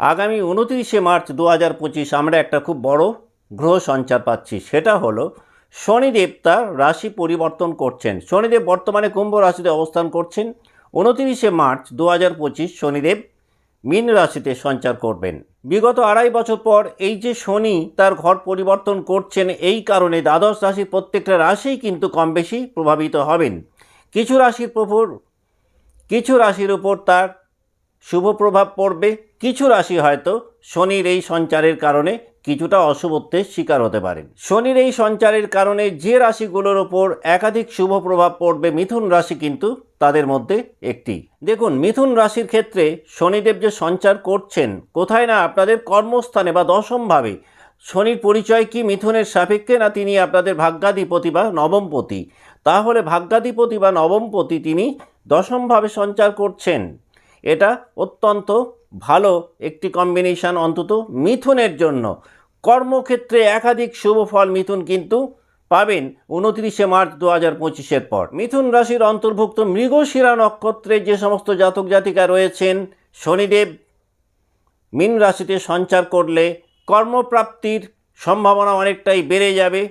আগামী উনত্রিশে মার্চ দু হাজার পঁচিশ আমরা একটা খুব বড় গ্রহ সঞ্চার পাচ্ছি, সেটা হলো শনিদেব তার রাশি পরিবর্তন করছেন। শনিদেব বর্তমানে কুম্ভ রাশিতে অবস্থান করছেন। উনত্রিশে মার্চ দু হাজার পঁচিশ শনিদেব মীন রাশিতে সঞ্চার করবেন। বিগত আড়াই বছর পর এই যে শনি তার ঘর পরিবর্তন করছেন, এই কারণে দ্বাদশ রাশির প্রত্যেকটা রাশিই কিন্তু কম বেশি প্রভাবিত হবেন। কিছু রাশির প্রভুর, কিছু রাশির উপর তার শুভ প্রভাব পড়বে, কিছু রাশি হয়তো শনির এই সঞ্চারের কারণে কিছুটা অশুভত্বের শিকার হতে পারেন। শনির এই সঞ্চারের কারণে যে রাশিগুলোর ওপর একাধিক শুভ প্রভাব পড়বে, মিথুন রাশি কিন্তু তাদের মধ্যে একটি। দেখুন, মিথুন রাশির ক্ষেত্রে শনিদেব যে সঞ্চার করছেন, কোথায় না আপনাদের কর্মস্থানে বা দশমভাবে শনির পরিচয় কি মিথুনের সাপেক্ষে না তিনি আপনাদের ভাগ্যাধিপতি বা নবমপতি? তাহলে ভাগ্যাধিপতি বা নবমপতি তিনি দশমভাবে সঞ্চার করছেন। এটা অত্যন্ত ভালো একটি কম্বিনেশন অন্তত মিথুনের জন্য। কর্মক্ষেত্রে একাধিক শুভ ফল মিথুন কিন্তু পাবেন উনত্রিশে মার্চ দু হাজার পঁচিশের পর। মিথুন রাশির অন্তর্ভুক্ত মৃগশিরা নক্ষত্রে যে সমস্ত জাতক জাতিকা রয়েছেন, শনিদেব মীন রাশিতে সঞ্চার করলে কর্মপ্রাপ্তির সম্ভাবনা অনেকটাই বেড়ে যাবে।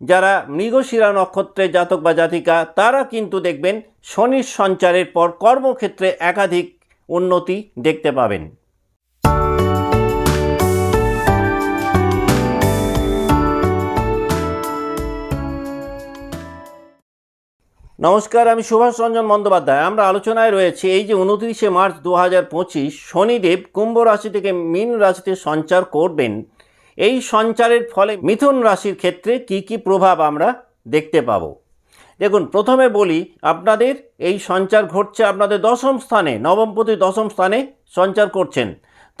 যারা মৃগশিরা নক্ষত্রের জাতক বা জাতিকা, তারা কিন্তু দেখবেন শনির সঞ্চারের পর কর্মক্ষেত্রে একাধিক উন্নতি দেখতে পাবেন। নমস্কার, আমি সুভাষ রঞ্জন বন্দ্যোপাধ্যায়। আমরা আলোচনায় রয়েছে এই যে উনত্রিশে মার্চ দু হাজার পঁচিশ, শনিদেব কুম্ভ রাশি থেকে মীন রাশিতে সঞ্চার করবেন। এই সঞ্চারের ফলে মিথুন রাশির ক্ষেত্রে কি কি প্রভাব আমরা দেখতে পাব? দেখুন, প্রথমে বলি, আপনাদের এই সঞ্চার ঘটছে আপনাদের দশম স্থানে নবমপতি দশম স্থানে সঞ্চার করছেন।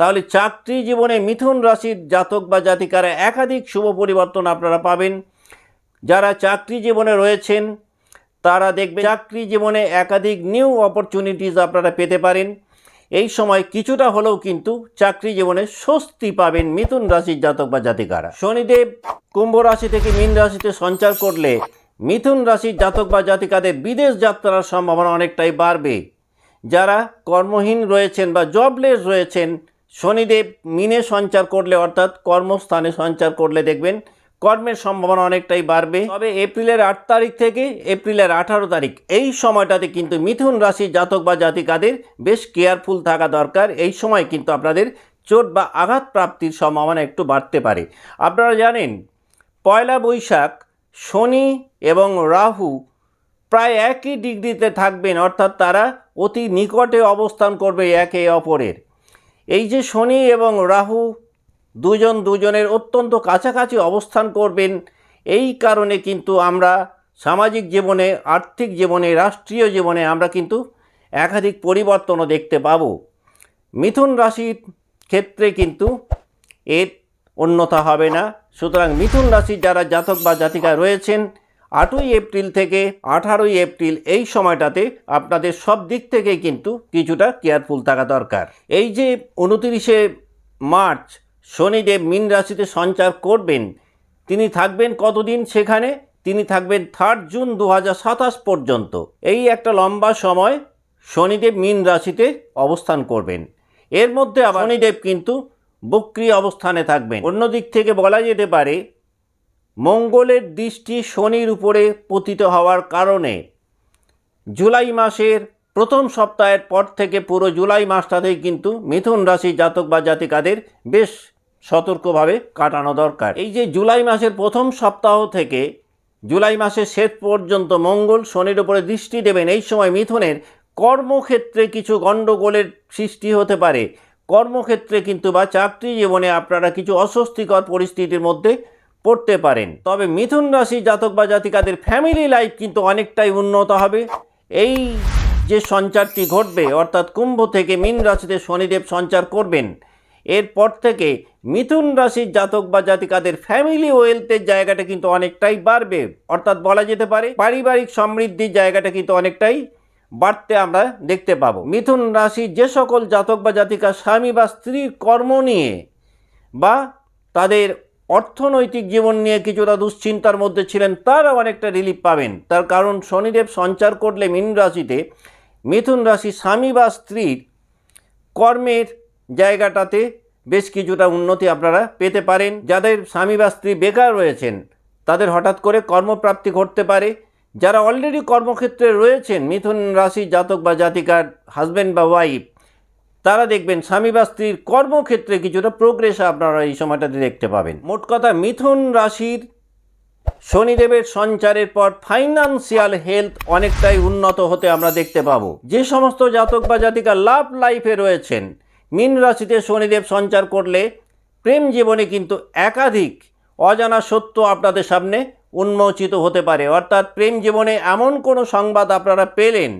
তাহলে চাকরি জীবনে মিথুন রাশির জাতক বা জাতিকারা একাধিক শুভ পরিবর্তন আপনারা পাবেন। যারা চাকরি জীবনে রয়েছেন, তারা দেখবে চাকরি জীবনে একাধিক নিউ অপরচুনিটিস আপনারা পেতে পারেন। এই সময় কিছুটা হলেও কিন্তু চাকরি জীবনে স্বস্তি পাবেন মিথুন রাশির জাতক বা জাতিকারা। শনিদেব কুম্ভ রাশি থেকে মীন রাশিতে সঞ্চার করলে মিথুন রাশির জাতক বা জাতিকাদের বিদেশ যাত্রার সম্ভাবনা অনেকটাই বাড়বে। যারা কর্মহীন রয়েছেন বা জবলেস রয়েছেন, শনিদেব মিনে সঞ্চার করলে অর্থাৎ কর্মস্থানে সঞ্চার করলে দেখবেন কর্মের সম্ভাবনা অনেকটাই বাড়বে। তবে এপ্রিলের আট তারিখ থেকে এপ্রিলের আঠারো তারিখ, এই সময়টাতে কিন্তু মিথুন রাশির জাতক বা জাতিকাদের বেশ কেয়ারফুল থাকা দরকার। এই সময় কিন্তু আপনাদের চোট বা আঘাত প্রাপ্তির সম্ভাবনা একটু বাড়তে পারে। আপনারা জানেন, পয়লা বৈশাখ শনি এবং রাহু প্রায় একই ডিগ্রিতে থাকবেন, অর্থাৎ তারা অতি নিকটে অবস্থান করবে একে অপরের। এই যে শনি এবং রাহু দুজন দুজনের অত্যন্ত কাছাকাছি অবস্থান করবেন, এই কারণে কিন্তু আমরা সামাজিক জীবনে, আর্থিক জীবনে, রাষ্ট্রীয় জীবনে আমরা কিন্তু একাধিক পরিবর্তনও দেখতে পাব। মিথুন রাশির ক্ষেত্রে কিন্তু এর অন্যথা হবে না। সুতরাং মিথুন রাশির যারা জাতক বা জাতিকা রয়েছেন, আটই এপ্রিল থেকে আঠারোই এপ্রিল এই সময়টাতে আপনাদের সব দিক থেকে কিন্তু কিছুটা কেয়ারফুল থাকা দরকার। এই যে উনতিরিশে মার্চ শনিদেব মীন রাশিতে সঞ্চার করবেন, তিনি থাকবেন কতদিন সেখানে? তিনি থাকবেন থার্ড জুন দু হাজার সাতাশ পর্যন্ত। এই একটা লম্বা সময় শনিদেব মীন রাশিতে অবস্থান করবেন। এর মধ্যে শনিদেব কিন্তু বক্রি অবস্থানে থাকবেন। অন্য দিক থেকে বলা যেতে পারে, মঙ্গলের দৃষ্টি শনির উপরে পতিত হওয়ার কারণে জুলাই মাসের প্রথম সপ্তাহের পর থেকে পুরো জুলাই মাসটাতেই কিন্তু মিথুন রাশি জাতক বা জাতিকাদের বেশ সতর্কভাবে কাটানো দরকার। এই যে জুলাই মাসের প্রথম সপ্তাহ থেকে জুলাই মাসের শেষ পর্যন্ত মঙ্গল শনির উপরে দৃষ্টি দেবেন, এই সময় মিথুনের কর্মক্ষেত্রে কিছু গণ্ডগোলের সৃষ্টি হতে পারে। কর্মক্ষেত্রে কিন্তু বা চাকরি জীবনে আপনারা কিছু অস্বস্তিকর পরিস্থিতির মধ্যে পড়তে পারেন। তবে মিথুন রাশি জাতক বা জাতিকাদের ফ্যামিলি লাইফ কিন্তু অনেকটাই উন্নত হবে। এই যে সঞ্চারটি ঘটবে, অর্থাৎ কুম্ভ থেকে মীন রাশিতে শনিদেব সঞ্চার করবেন, এরপর থেকে মিথুন রাশির জাতক বা জাতিকাদের ফ্যামিলি ওয়েলথের জায়গাটা কিন্তু অনেকটাই বাড়বে। অর্থাৎ বলা যেতে পারে, পারিবারিক সমৃদ্ধির জায়গাটা কিন্তু অনেকটাই বাড়তে আমরা দেখতে পাবো। মিথুন রাশি যে সকল জাতক বা জাতিকা স্বামী বা স্ত্রীর কর্ম নিয়ে বা তাদের অর্থনৈতিক জীবন নিয়ে কিছুটা দুশ্চিন্তার মধ্যে ছিলেন তারা অনেকটা রিলিফ পাবেন। তার কারণ শনিদেব সঞ্চার করলে মীন রাশিতে মিথুন রাশি স্বামী বা স্ত্রীর কর্মের জায়গাটাতে বেশ কিছুটা উন্নতি আপনারা পেতে পারেন। যাদের স্বামী বা স্ত্রী বেকার রয়েছেন, তাদের হঠাৎ করে কর্মপ্রাপ্তি ঘটতে পারে। যারা অলরেডি কর্মক্ষেত্রে রয়েছেন, মিথুন রাশি জাতক বা জাতিকার হাজব্যান্ড বা ওয়াইফ তারা দেখবেন স্বামী বা স্ত্রীর কর্মক্ষেত্রে কিছুটা প্রোগ্রেস আপনারা এই সময়টাতে দেখতে পাবেন। মোট কথা, মিথুন রাশির শনিদেবের সঞ্চারের পর ফাইনান্সিয়াল হেলথ অনেকটাই উন্নত হতে আমরা দেখতে পাবো। যে সমস্ত জাতক বা জাতিকা লাভ লাইফে রয়েছেন, মীন রাশিতে শনিদেব সঞ্চার করলে প্রেম জীবনে কিন্তু একাধিক অজানা সত্য আপনাদের সামনে উন্মোচিত হতে পারে। অর্থাৎ প্রেম জীবনে এমন কোনো সংবাদ আপনারা পেলেন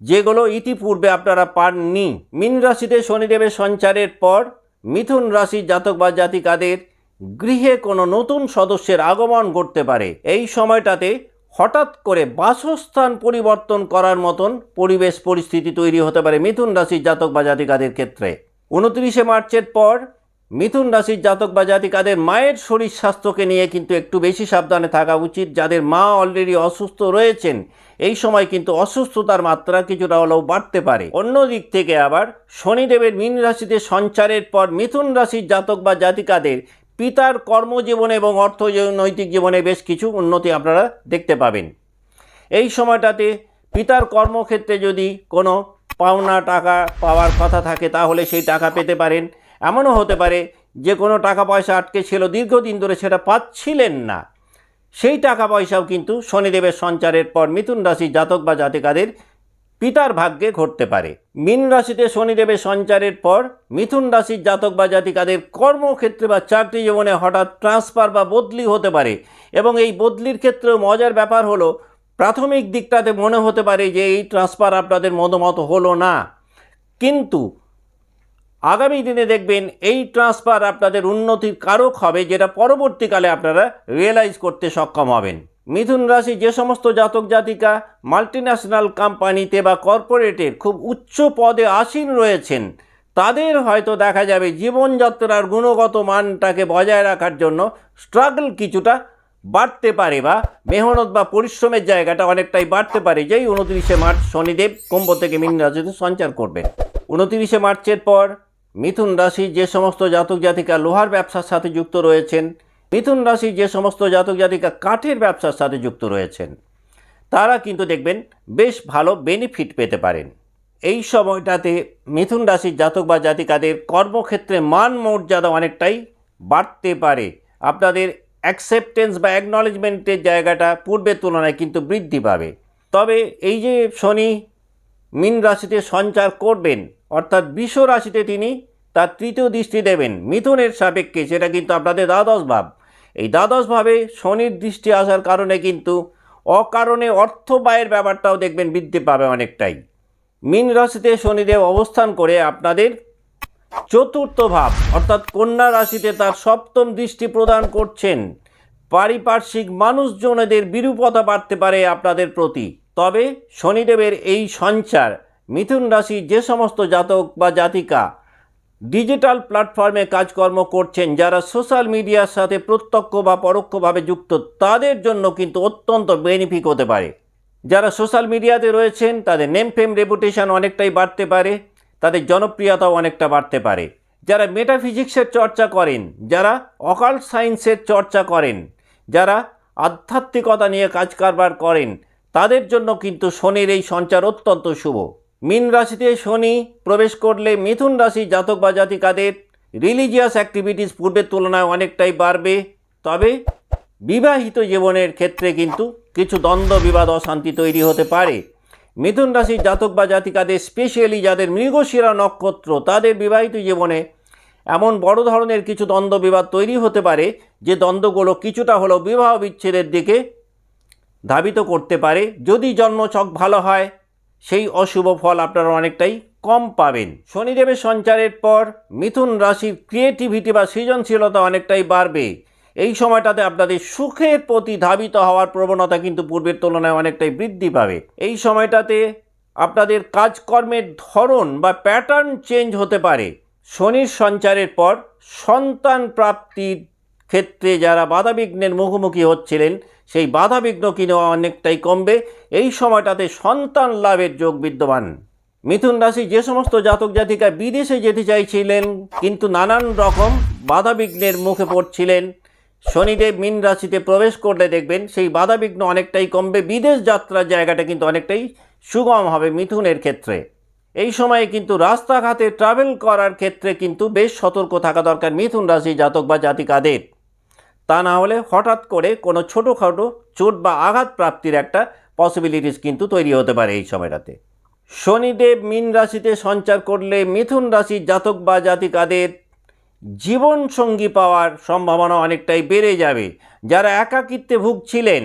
যেগুলো ইতিপূর্বে আপনারা পাননি। মীন রাশিতে শনিদেবের সঞ্চারের পর মিথুন রাশির জাতক বা জাতিকাদের গৃহে কোনো নতুন সদস্যের আগমন ঘটতে পারে। এই সময়টাতে হঠাৎ করে বাসস্থান পরিবর্তন করার মতন পরিবেশ পরিস্থিতি তৈরি হতে পারে মিথুন রাশির জাতক বা জাতিকাদের ক্ষেত্রে। উনত্রিশে মার্চের পর মিথুন রাশির জাতক বা জাতিকাদের মায়ের শরীর স্বাস্থ্যকে নিয়ে কিন্তু একটু বেশি সাবধানে থাকা উচিত। যাদের মা অলরেডি অসুস্থ রয়েছেন, এই সময় কিন্তু অসুস্থতার মাত্রা কিছুটা হলেও বাড়তে পারে। অন্য দিক থেকে আবার শনিদেবের মীন রাশিতে সঞ্চারের পর মিথুন রাশির জাতক বা জাতিকাদের পিতার কর্মজীবনে এবং অর্থনৈতিক জীবনে বেশ কিছু উন্নতি আপনারা দেখতে পাবেন। এই সময়টাতে পিতার কর্মক্ষেত্রে যদি কোনো পাওনা টাকা পাওয়ার কথা থাকে, তাহলে সেই টাকা পেতে পারেন। এমনও হতে পারে যে কোনো টাকা পয়সা আটকে ছিল দীর্ঘদিন ধরে, সেটা পাচ্ছিলেন না। সেই টাকা পয়সাও কিন্তু শনিদেবের সঞ্চারের পর মিথুন রাশির জাতক বা জাতিকাদের পিতার ভাগ্যে ঘটতে পারে। মীন রাশিতে শনিদেবের সঞ্চারের পর মিথুন রাশির জাতক বা জাতিকাদের কর্মক্ষেত্রে বা চাকরি জীবনে হঠাৎ ট্রান্সফার বা বদলি হতে পারে এবং এই বদলির ক্ষেত্রেও মজার ব্যাপার হলো, প্রাথমিক দিকটাতে মনে হতে পারে যে এই ট্রান্সফার আপনাদের মতো হলো না। কিন্তু আগামী দিনে দেখবেন এই ট্রান্সফার আপনাদের উন্নতির কারক হবে, যেটা পরবর্তীকালে আপনারা রিয়েলাইজ করতে সক্ষম হবেন। মিথুন রাশি যে সমস্ত জাতক জাতিকা মাল্টিন্যাশনাল কোম্পানিতে বা কর্পোরেটের খুব উচ্চ পদে আসীন রয়েছেন, তাদের হয়তো দেখা যাবে জীবনযাত্রার গুণগত মানটাকে বজায় রাখার জন্য স্ট্রাগল কিছুটা বাড়তে পারে বা মেহনত বা পরিশ্রমের জায়গাটা অনেকটাই বাড়তে পারে। যেই উনত্রিশে মার্চ শনিদেব কুম্ভ থেকে মিন রাশিতে সঞ্চার করবেন। উনত্রিশে মার্চের পর মিথুন রাশি যে সমস্ত জাতক জাতিকা লোহার ব্যবসার সাথে যুক্ত রয়েছেন, মিথুন রাশি যে সমস্ত জাতক জাতিকা কাঠের ব্যবসার সাথে যুক্ত রয়েছেন, তারা কিন্তু দেখবেন বেশ ভালো বেনিফিট পেতে পারেন। এই সময়টাতে মিথুন রাশির জাতক বা জাতিকাদের কর্মক্ষেত্রে মান মর্যাদা অনেকটাই বাড়তে পারে। আপনাদের অ্যাকসেপ্টেন্স বা অ্যাকনলেজমেন্টের জায়গাটা পূর্বের তুলনায় কিন্তু বৃদ্ধি পাবে। তবে এই যে শনি মীন রাশিতে সঞ্চার করবেন, অর্থাৎ বিশ্ব রাশিতে তিনি তার তৃতীয় দৃষ্টি দেবেন, মিথুনের সাপেক্ষে, সেটা কিন্তু আপনাদের দ্বাদশ ভাব। এই দ্বাদশ ভাবে শনির দৃষ্টি আসার কারণে কিন্তু অকারণে অর্থ ব্যয়ের ব্যাপারটাও দেখবেন বৃদ্ধি পাবে অনেকটাই। মীন রাশিতে শনিদেব অবস্থান করে আপনাদের চতুর্থ ভাব, অর্থাৎ কন্যা রাশিতে তার সপ্তম দৃষ্টি প্রদান করছেন। পারিপার্শ্বিক মানুষজনেদের বিরূপতা বাড়তে পারে আপনাদের প্রতি। তবে শনিদেবের এই সঞ্চার, মিথুন রাশি যে সমস্ত জাতক বা জাতিকা ডিজিটাল প্ল্যাটফর্মে কাজকর্ম করছেন, যারা সোশ্যাল মিডিয়ার সাথে প্রত্যক্ষ বা পরোক্ষভাবে যুক্ত, তাদের জন্য কিন্তু অত্যন্ত বেনিফিক হতে পারে। যারা সোশ্যাল মিডিয়াতে রয়েছেন, তাদের নেম ফেম রেপুটেশন অনেকটাই বাড়তে পারে, তাদের জনপ্রিয়তাও অনেকটা বাড়তে পারে। যারা মেটাফিজিক্সের চর্চা করেন, যারা অকাল সায়েন্সের চর্চা করেন, যারা আধ্যাত্মিকতা নিয়ে কাজ কারবার করেন তাদের জন্য কিন্তু শনির এই সঞ্চার অত্যন্ত শুভ। মিন রাশিতে শনি প্রবেশ করলে মিথুন রাশি জাতক বা জাতিকাদের রিলিজিয়াস অ্যাক্টিভিটিস পূর্বের তুলনায় অনেকটাই বাড়বে। তবে বিবাহিত জীবনের ক্ষেত্রে কিন্তু কিছু দ্বন্দ্ব, বিবাদ, অশান্তি তৈরি হতে পারে। মিথুন রাশির জাতক বা জাতিকাদের স্পেশালি যাদের মৃগশিরা নক্ষত্র, তাদের বিবাহিত জীবনে এমন বড় ধরনের কিছু দ্বন্দ্ব, বিবাদ তৈরি হতে পারে। যে দ্বন্দ্বগুলো কিছুটা হলেও বিবাহ বিচ্ছেদের দিকে ধাবিত করতে পারে। যদি জন্মছক ভালো হয়, সেই অশুভ ফল আপনারা অনেকটাই কম পাবেন। শনিদেবের সঞ্চারের পর মিথুন রাশির ক্রিয়েটিভিটি বা সৃজনশীলতা অনেকটাই বাড়বে। এই সময়টাতে আপনাদের সুখের প্রতি ধাবিত হওয়ার প্রবণতা কিন্তু পূর্বের তুলনায় অনেকটাই বৃদ্ধি পাবে। এই সময়টাতে আপনাদের কাজকর্মের ধরন বা প্যাটার্ন চেঞ্জ হতে পারে। শনির সঞ্চারের পর সন্তান প্রাপ্তির ক্ষেত্রে যারা বাধাবিঘ্নের মুখোমুখি হচ্ছিলেন, সেই বাধাবিঘ্ন কিন্তু অনেকটাই কমবে। এই সময়টাতে সন্তান লাভের যোগ বিদ্যমান। মিথুন রাশি যে সমস্ত জাতক জাতিকা বিদেশে যেতে চাইছিলেন, কিন্তু নানান রকম বাধাবিঘ্নের মুখে পড়ছিলেন। শনিদেব মীন রাশিতে প্রবেশ করলে দেখবেন, সেই বাধাবিঘ্ন অনেকটাই কমবে। বিদেশ যাত্রার জায়গাটা কিন্তু অনেকটাই সুগম হবে মিথুনের ক্ষেত্রে। এই সময়ে কিন্তু রাস্তাঘাটে ট্রাভেল করার ক্ষেত্রে কিন্তু বেশ সতর্ক থাকা দরকার মিথুন রাশি জাতক বা জাতিকাদের। তা না হলে হঠাৎ করে কোনো ছোটোখাটো চোট বা আঘাত প্রাপ্তির একটা পসিবিলিটিস কিন্তু তৈরি হতে পারে এই সময়টাতে। শনিদেব মীন রাশিতে সঞ্চার করলে মিথুন রাশির জাতক বা জাতিকাদের জীবন সঙ্গী পাওয়ার সম্ভাবনা অনেকটাই বেড়ে যাবে। যারা একাকিত্বে ভুগছিলেন,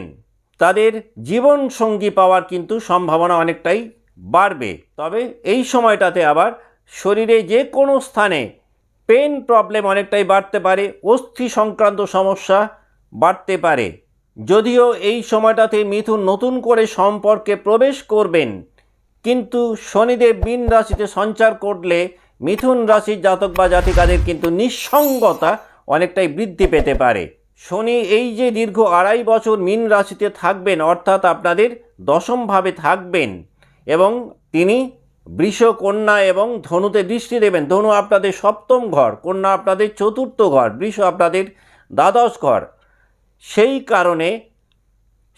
তাদের জীবন সঙ্গী পাওয়ার কিন্তু সম্ভাবনা অনেকটাই বাড়বে। তবে এই সময়টাতে আবার শরীরে যে কোনো স্থানে পেন প্রবলেম অনেকটাই বাড়তে পারে, অস্থি সংক্রান্ত সমস্যা বাড়তে পারে। যদিও এই সময়টাতে মিথুন নতুন করে সম্পর্কে প্রবেশ করবেন, কিন্তু শনিদেব মীন রাশিতে সঞ্চার করলে মিথুন রাশির জাতক বা জাতিকাদের কিন্তু নিঃসঙ্গতা অনেকটাই বৃদ্ধি পেতে পারে। শনি এই যে দীর্ঘ আড়াই বছর মিন রাশিতে থাকবেন, অর্থাৎ আপনাদের দশমভাবে থাকবেন এবং তিনি বৃষ কন্যা এবং ধনুতে দৃষ্টি দেবেন। ধনু আপনাদের সপ্তম ঘর, কন্যা আপনাদের চতুর্থ ঘর, বৃষ আপনাদের দ্বাদশ ঘর। সেই কারণে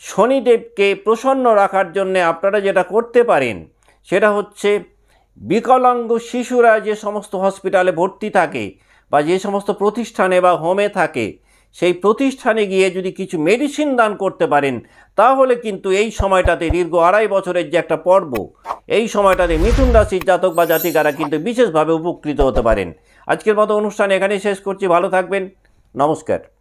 শনিদেবকে প্রসন্ন রাখার জন্যে আপনারা যেটা করতে পারেন, সেটা হচ্ছে বিকলাঙ্গ শিশুরা যে সমস্ত হসপিটালে ভর্তি থাকে বা যে সমস্ত প্রতিষ্ঠানে বা হোমে থাকে সেই প্রতিষ্ঠানে গিয়ে যদি কিছু মেডিসিন দান করতে পারেন, তাহলে কিন্তু এই সময়টাতে দীর্ঘ আড়াই বছরের যে একটা পর্ব, এই সময়টাতে মিথুন রাশির জাতক বা জাতিকারা কিন্তু বিশেষভাবে উপকৃত হতে পারেন। আজকের মতো অনুষ্ঠান এখানেই শেষ করছি, ভালো থাকবেন, নমস্কার।